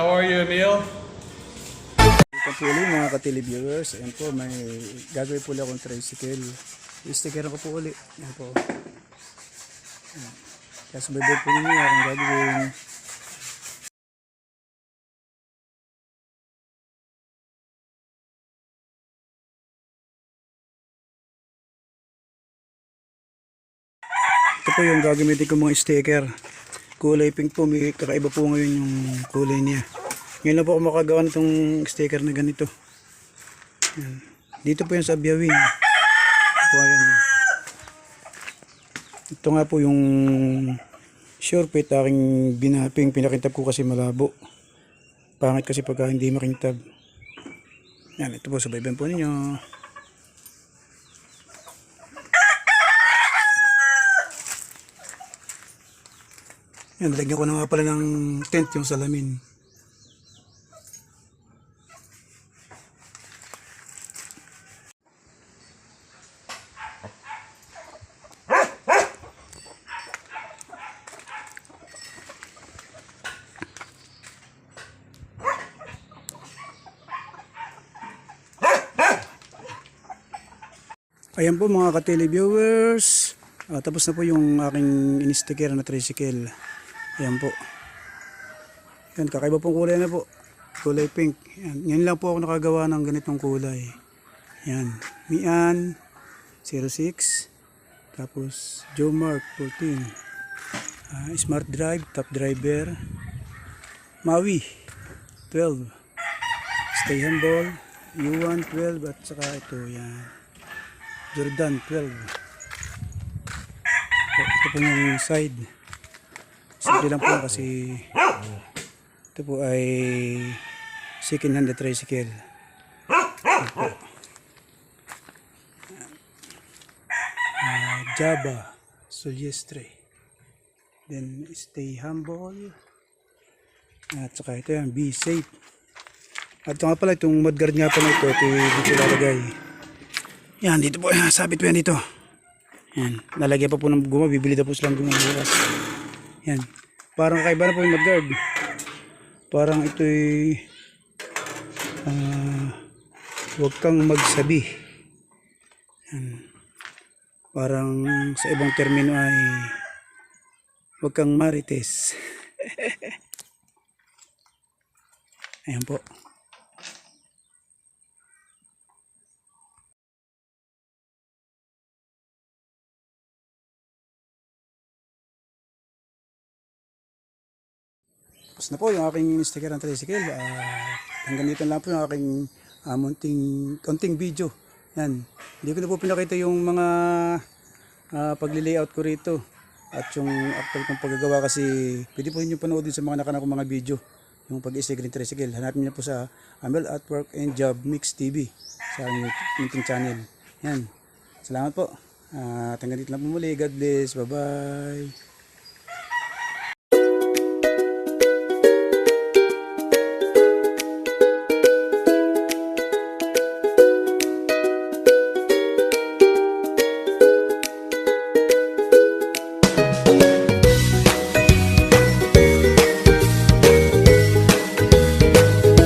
How are you, Emil? Ulit mga ka-televiewers. Ayan po, may gagawin po akong tricycle. I-sticker ko po ulit. Ayan po. Kaya sumaybay po ninyo akong gagawin. Ito po yung gagamitin ko mga sticker. Kulay pink po, may kakaiba po ngayon yung kulay niya. Ngayon lang po ako makagawa nitong sticker na ganito. Yan. Dito po yung sa. Ito po yan. Ito nga po yung sure fit aking binaping pinakintab ko kasi malabo. Pangit kasi pagka hindi makintab. Yan, ito po subayban po ninyo. Yan, lagyan ko na nga pala ng tent yung salamin. Ayan po mga ka-televiewers. Ah, tapos na po yung aking in-sticker na tricycle. Ayan po. Yan, kakaiba pong kulay na po. Kulay pink. Yan. Ngayon lang po ako nakagawa ng ganitong kulay. Yan. Mian 06. Tapos Joe Mark 14. Ah, Smart Drive, Top Driver. Maui 12. Stay Humble. U1 12 at saka ito yan. Jordan 12. Ito, ito po yung side. Simple lang po kasi ito po ay second hand na tricycle. Po. Ah, Java Solyestre. Then stay humble. At saka ito yan, be safe. At ito nga pala, itong mudguard nga pala ito, ito dito lalagay. Yan, dito po, ah, sabit po yan dito. Yan, lalagyan pa po ng guma, bibili na po silang guma bukas. Yan, parang kakaiba na po yung mudguard. Parang ito'y ah, huwag kang magsabi. Yan. Parang sa ibang termino ay huwag kang marites. Ayan po. Tapos na po yung aking sticker ng tricycle. Ah, hanggang dito lang po yung aking ah, munting, konting video. Yan. Hindi ko na po pinakita yung mga ah, pagli-layout ko rito. At yung actual kong paggagawa kasi pwede po ninyo panoodin sa mga nakanakong mga video. Yung pag-sticker ng tricycle. Hanapin niyo po sa Amel Artwork and Job Mix TV sa YouTube channel. Yan. Salamat po. At hanggang dito lang po muli. God bless. Bye-bye.